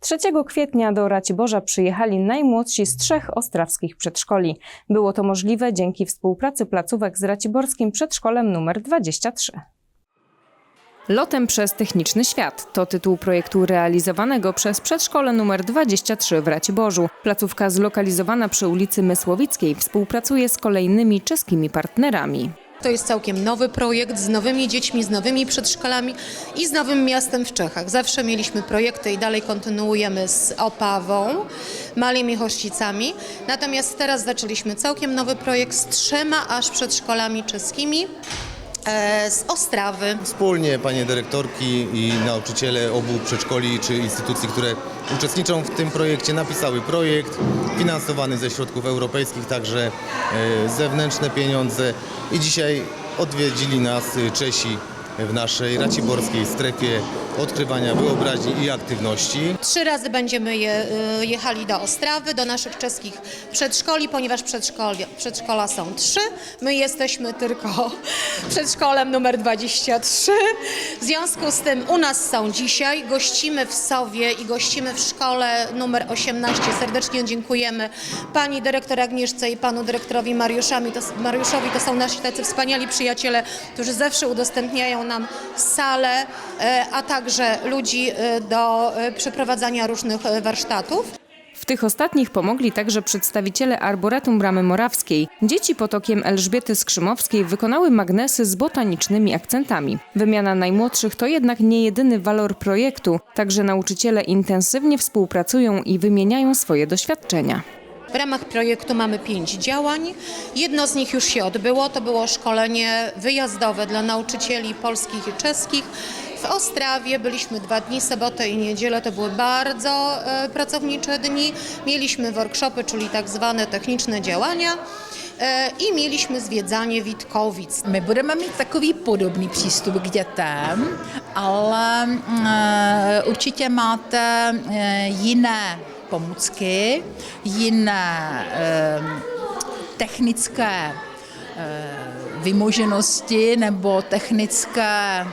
3 kwietnia do Raciborza przyjechali najmłodsi z trzech ostrawskich przedszkoli. Było to możliwe dzięki współpracy placówek z Raciborskim Przedszkolem nr 23. Lotem przez techniczny świat to tytuł projektu realizowanego przez przedszkole nr 23 w Raciborzu. Placówka zlokalizowana przy ulicy Mysłowickiej współpracuje z kolejnymi czeskimi partnerami. To jest całkiem nowy projekt z nowymi dziećmi, z nowymi przedszkolami i z nowym miastem w Czechach. Zawsze mieliśmy projekty i dalej kontynuujemy z Opawą, Małymi Hościcami. Natomiast teraz zaczęliśmy całkiem nowy projekt z trzema aż przedszkolami czeskimi z Ostrawy. Wspólnie panie dyrektorki i nauczyciele obu przedszkoli czy instytucji, które uczestniczą w tym projekcie, napisały projekt finansowany ze środków europejskich, także e, zewnętrzne pieniądze i dzisiaj odwiedzili nas e, Czesi w naszej raciborskiej strefie odkrywania wyobraźni i aktywności. Trzy razy będziemy je, y, jechali do Ostrawy, do naszych czeskich przedszkoli, ponieważ przedszkola są trzy. My jesteśmy tylko przedszkolem numer 23. W związku z tym u nas są dzisiaj, gościmy w Sowie i gościmy w szkole numer 18. Serdecznie dziękujemy pani dyrektor Agnieszce i panu dyrektorowi Mariuszami. To, Mariuszowi. To są nasi tacy wspaniali przyjaciele, którzy zawsze udostępniają nam salę, e, a także ludzi e, do e, przeprowadzania różnych warsztatów. W tych ostatnich pomogli także przedstawiciele Arboretum Bramy Morawskiej. Dzieci pod okiem Elżbiety Skrzymowskiej wykonały magnesy z botanicznymi akcentami. Wymiana najmłodszych to jednak nie jedyny walor projektu, także nauczyciele intensywnie współpracują i wymieniają swoje doświadczenia. W ramach projektu mamy pięć działań. Jedno z nich już się odbyło, to było szkolenie wyjazdowe dla nauczycieli polskich i czeskich. W Ostrawie byliśmy dwa dni, sobotę i niedzielę, to były bardzo e, pracownicze dni. Mieliśmy workshopy, czyli tak zwane techniczne działania e, i mieliśmy zwiedzanie Witkowic. My budeme mít takový podobný přístup k dětem, ale e, určitě máte jiné pomůcky, jiné e, technické e, vymoženosti nebo technické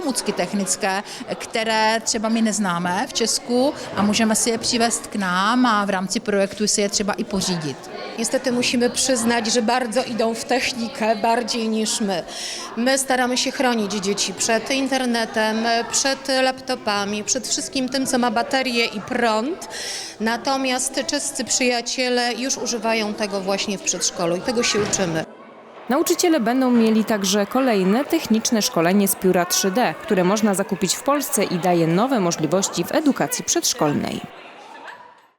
pomůcky technické, které třeba my neznáme v Česku a můžeme si je přivést k nám a v rámci projektu si je třeba i pořídit. Niestety musimy przyznać, że bardzo idą w technikę, bardziej niż my. My staramy się chronić dzieci przed internetem, przed laptopami, przed wszystkim tym, co ma baterię i prąd. Natomiast czescy przyjaciele już używają tego właśnie w przedszkolu i tego się uczymy. Nauczyciele będą mieli także kolejne techniczne szkolenie z pióra 3D, które można zakupić w Polsce i daje nowe możliwości w edukacji przedszkolnej.